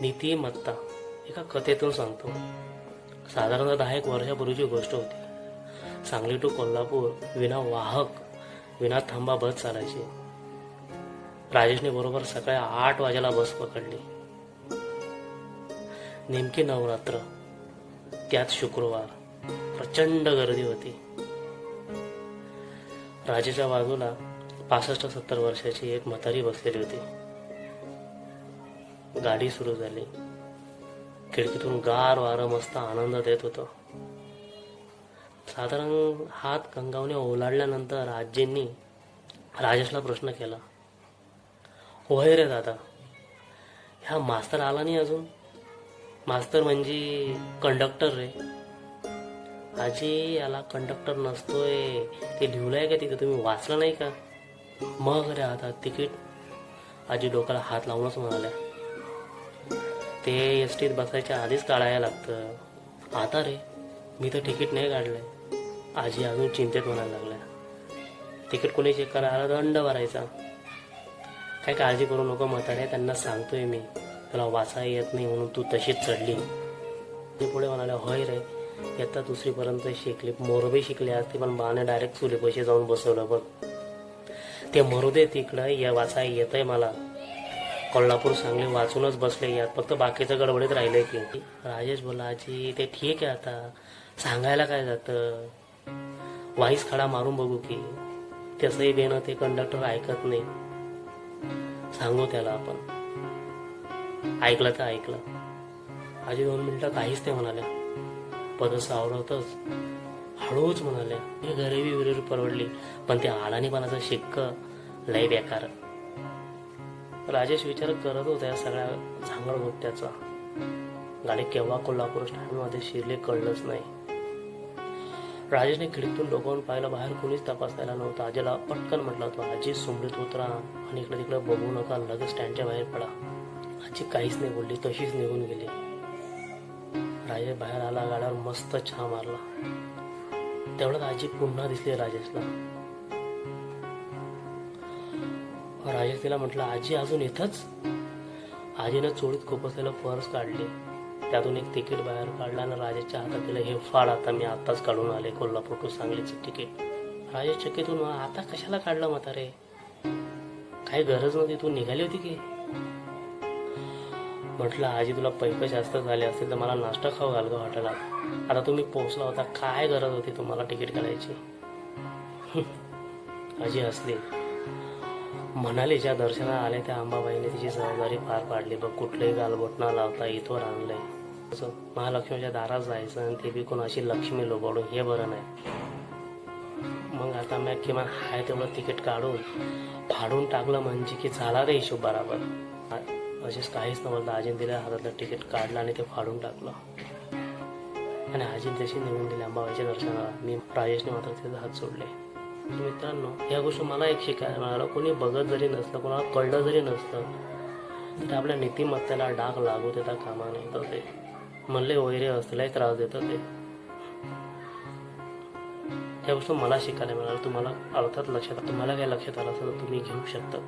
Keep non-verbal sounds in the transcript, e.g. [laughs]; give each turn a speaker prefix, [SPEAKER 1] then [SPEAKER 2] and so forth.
[SPEAKER 1] नीतिमत्ता एका कथेतून सांगतो. साधारणतः दहा एक वर्षापूर्वीची गोष्ट होती. सांगली टू कोल्हापूर विना वाहक विना थांबा बस चालायची. राजेशने बरोबर सकाळी आठ वाजेला बस पकडली. नेमकी नवरात्र त्यात शुक्रवार प्रचंड गर्दी होती. राजेच्या बाजूला पासष्ट सत्तर वर्षाची एक म्हातारी बसलेली होती. गाडी सुरू झाली. खिडकीतून गार वारं मस्त आनंद देत होतं. साधारण हात गंगावने ओलाडल्यानंतर आजींनी राजेशला प्रश्न केला होय रे दादा ह्या मास्तर आला नाही अजून? मास्तर म्हणजे कंडक्टर रे. आजी याला कंडक्टर नसतोय ते लिहिलंय का तिथे? तुम्ही वाचलं नाही का? मग रे आता तिकीट. आजी डोक्याला हात लावूनच म्हणाल्या ते एस टीत बसायच्या आधीच काढायला लागतं. आता रे मी तर तिकीट नाही काढलंय. आजी अजून चिंतेत म्हणायला लागल्या. तिकीट कोणी चेक करायला दंड भरायचा. काय काळजी करू नको म्हातारे त्यांना सांगतोय मी. तुला वाचा येत नाही म्हणून तू तशीच चढली. ते पुढे म्हणाले होय रे येता दुसरीपर्यंत शिकले. मोरबे शिकले असते पण बाने डायरेक्ट चुले पैसे जाऊन बसवलं बघ. ते मरू दे तिकडं या वाचा आहे मला. कोल्हापूर सांगली वाचूनच बसले यात. फक्त बाकीचं गडबडीत राहिले की. राजेश बोला आजी ते ठीक आहे आता. सांगायला काय जातं? वाईस खडा मारून बघू की. तसंही देणं ते कंडक्टर ऐकत नाही. सांगू त्याला आपण. ऐकलं तर ऐकलं. आजी दोन मिनिटं काहीच ते म्हणाल्या. पद सावरतच. हळूच म्हणाल्या हे गरिबी विरुद्ध परवडली. पण ते अडाणीपणाचं शिक्क लय बेकार. राजेश विचार करत होता या सगळ्या झांगड गोट्याचा. गाडी केव्हा कोल्हापूर स्टँडमध्ये शिरले कळलंच नाही. राजेशने खिडकीतून डोकावून पाहिलं बाहेर कोणीच तपासायला नव्हतं. आजीला पटकन म्हटलं होतं आजी सुमडीत उतरा आणि इकडे तिकडे बघू नका लगेच स्टँडच्या बाहेर पडा. आजी काहीच नाही बोलली तशीच निघून गेली. राजेश बाहेर आला गाड्यावर मस्त छा मारला. तेवढ्यात आजी पुन्हा दिसली राजेशला. राजेश तिला म्हटलं आजी अजून इथंच आजीनं चोळीत खोपसलेलं पर्स काढली. त्यातून एक तिकीट बाहेर काढलं आणि राजेशच्या हातात दिलं हे फाड आता मी आत्ताच काढून आले कोल्हापूर टू सांगलीचं तिकीट. राजेश चकितून "मग आता कशाला काढलं म्हातारे? काही गरज नव्हती तू निघाली होती की? म्हटलं आजी तुला पैसे जास्त झाले असतील तर मला नाश्ता खाऊ घाल ग हॉटेलात. आता तुम्ही पोहोचला होता काय गरज होती तुम्हाला तिकीट काढायची? [laughs] आजी हसली. म्हणाली ज्या दर्शनाला आले त्या अंबाबाईने तिची जबाबदारी पार पाडली. बघ कुठलंही गालबोट न लावता इथवर आणलंय असं महालक्ष्मीच्या दारात जायचं आणि ते बी कोणाशी लक्ष्मी लोबाडून हे बरं नाही. मग आता मी किमान हाय तेवढं तिकीट काढून फाडून टाकलं म्हणजे की झाला रे हिशोब बराबर. असेच काहीच नव्हतं. आजीने हातातलं तिकीट काढलं आणि ते फाडून टाकलं. आणि अजिंत्याशी निघून गेली अंबाबाईच्या दर्शनाला. मी राजेशने मात्र तिथे हात सोडले मित्रांनो या गोष्टी मला एक शिकायला मिळालं. कोणी बघत जरी नसलं कोणाला कळलं जरी नसलं तरी आपल्या नीतिमत्तेला डाग लागू देता कामा नाही तर ते म्हणले वैरे असलेलाही त्रास देतं ते. ह्या गोष्टी मला शिकायला मिळाल्या. तुम्हाला अर्थात लक्षात तुम्हाला काय लक्षात आलं असेल तर तुम्ही घेऊ शकता.